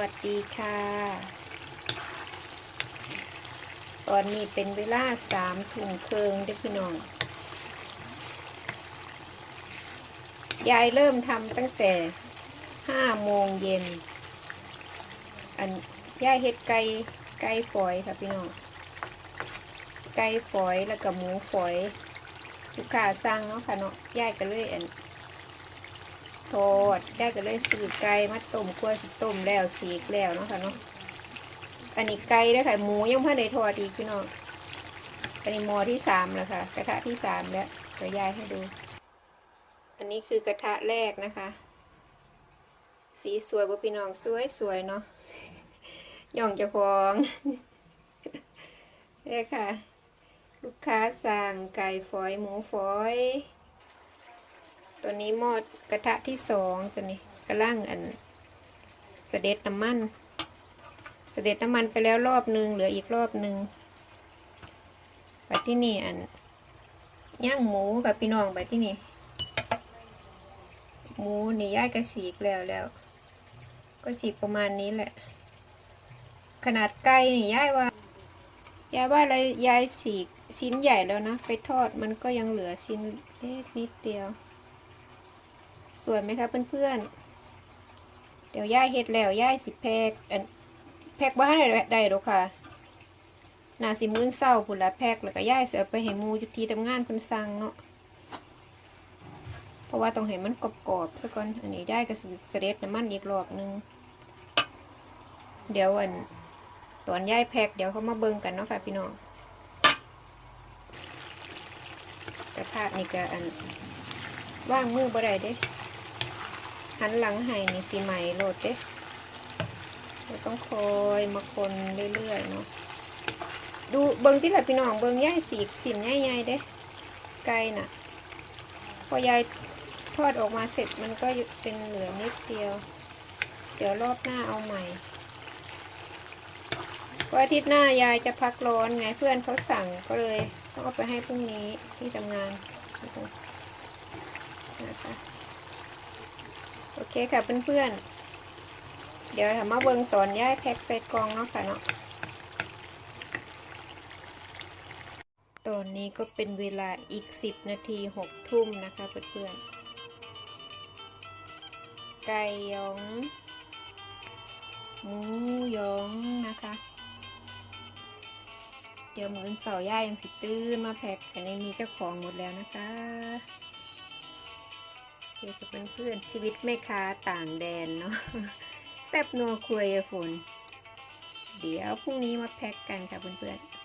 วัสดีค่ะ ตอนนี้เป็นเวลาสามถุงเคิงเด้อพี่น้อง ยายเริ่มทำตั้งแต่ห้าโมงเย็น อันยายเฮ็ดไก่ไก่ฝอยค่ะพี่น้อง ไก่ฝอยแล้วก็หมูฝอยลูกค้าสั่งเนาะค่ะเนาะยายก็เลยอัน ทอดได้ก็เลยซื้อไก่มาต้มกล้วยต้มแล้วสีกแล้วเนาะค่ะเนาะอันนี้ไก่ได้ค่ะหมูยังพิ่งได้ทอดอีกพี่น้องอันนี้หม้อที่สามแล้วค่ะ กระทะที่สามแล้วเดี๋ยวยายให้ดู อันนี้คือกระทะแรกนะคะ สีสวยบ่พี่น้องสวยสวยเนาะย่องเจะฟองเนี่ยค่ะ ลูกค้าสั่งไก่ฝอยหมูฝอย ตัวนี้หม้อกระทะที่สองตัวนี้กระล่างอันเสด็จน้ำมันเสด็จน้ำมันไปแล้วรอบหนึ่งเหลืออีกรอบหนึ่งไปที่นี่อันย่างหมูกับพี่น้องไปที่นี่หมูนี่ย่ายกระสีกแล้วแล้ว ก็สีประมาณนี้แหละ ขนาดไก่นี่ย่ายว่ายายว่าอะไรยายสีกชิ้นใหญ่แล้วนะ ไปทอดมันก็ยังเหลือชิ้นเล็กนิดเดียว สวยไหมคะเพื่อนๆ เดี๋ยวย่ายเฮ็ดแล้วย่ายสิแพกแพกบ้านได้ได้หรอกค่ะนาสิมื้อเศร้าพุ่นละแพกแล้วก็ย่ายเสือไปให้มูอยู่ที่ทำงานเพิ่นสั่งเนาะเพราะว่าต้องให้มันกรอบๆซะก่อนอันนี้ได้ก็สเสด็จน้ำมันอีกรอบนึงเดี๋ยวอันตอนย่ายแพกเดี๋ยวเขามาเบิ่งกันเนาะค่ะพี่น้องกระทะนี่ก็อันว่างมือบ่ได้เด้ หันหลังให้นี่สีใหม่โหลดเด้เราต้องคอยมาคนเรื่อยๆเนาะดูเบิ่งที่หละพี่น้องเบิ่งย่ายสีสินใหญ่ๆเด้ไก่น่ะ พอยายทอดออกมาเสร็จมันก็เป็นเหลือนิดเดียว เดี๋ยวรอบหน้าเอาใหม่เพราะอาทิตย์หน้ายายจะพักร้อนไงเพื่อนเขาสั่งก็เลยต้องเอาไปให้พรุ่งนี้ที่ทำงานนะคะ โอเคค่ะเพื่อนๆ เดี๋ยวทำมาเบิงตอนย่ายแพ็คใส่กล่องเนาะค่ะเนาะ ตอนนี้ก็เป็นเวลาอีกสิบนาทีหกทุ่มนะคะเพื่อนๆ ไก่ยองหมูยองนะคะ เดี๋ยวมือนเสาย่ายังสิตื้นมาแพ็คอันนี้มีเจ้าของหมดแล้วนะคะ เกี่ยวกับเพื่อนๆชีวิตแม่ค้าต่างแดนเนาะแซบนัวคุยฝน เดี๋ยวพรุ่งนี้มาแพ็กกันค่ะเพื่อนๆ